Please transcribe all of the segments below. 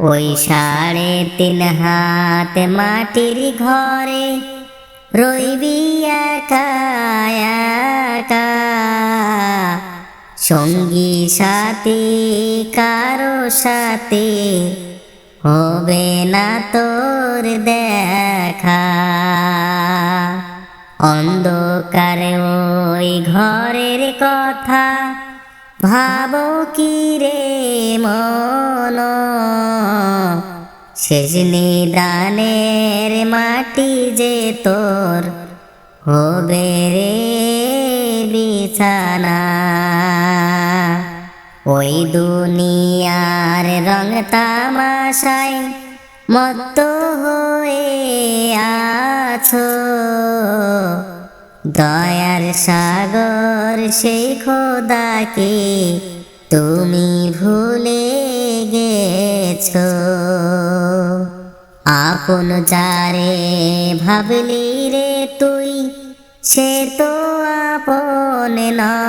ওই সাড়ে তিন হাত মাটির ঘরে রইবি একা সঙ্গী সাথী কারও সাথে হবে না তোর দেখা। অন্ধকারে ওই ঘরের কথা ভাবো কি রে মন? শেষ নিদানের মাটি যে তোর হবে রে বিছানা। ওই দুনিয়ার রং তামাশায় মত্ত হয়ে আছো। দয়ার সাগর সেই খোদাকে তুমি ভুলে গেছ। আপন যারে ভাবলি রে তুই, সে তো আপন নয়।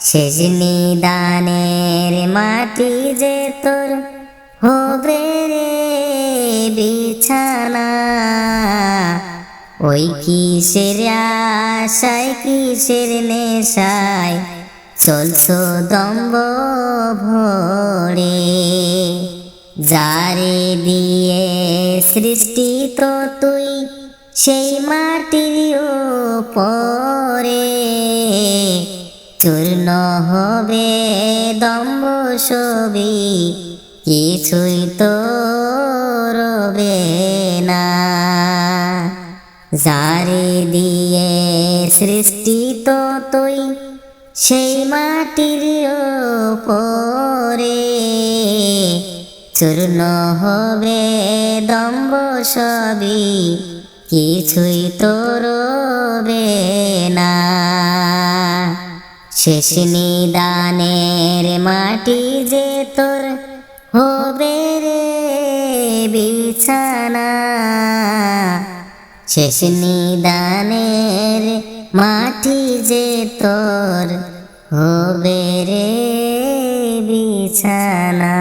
শেষ নিদানের মাটি যে তোর হবে রে বিছানা ওই কিসের আশায়, কিসের নেশায় চলছো দম্ব ভরে? যারে দিয়ে সৃষ্টি তো তুই, সেই মাটির পরে চূর্ণ হবে দম্ব ছবি, কিছুই তো রবে যারে দিয়ে সৃষ্টি তো তুই, সেই মাটির পরে চূর্ণ হবে দম্ব সবই, কিছুই তো রবে না। শেষ নিদানের মাটি যে তোর হবে রে বিছানা। শেষ নিদানের মাটি যে তোর হবে রে বিছানা।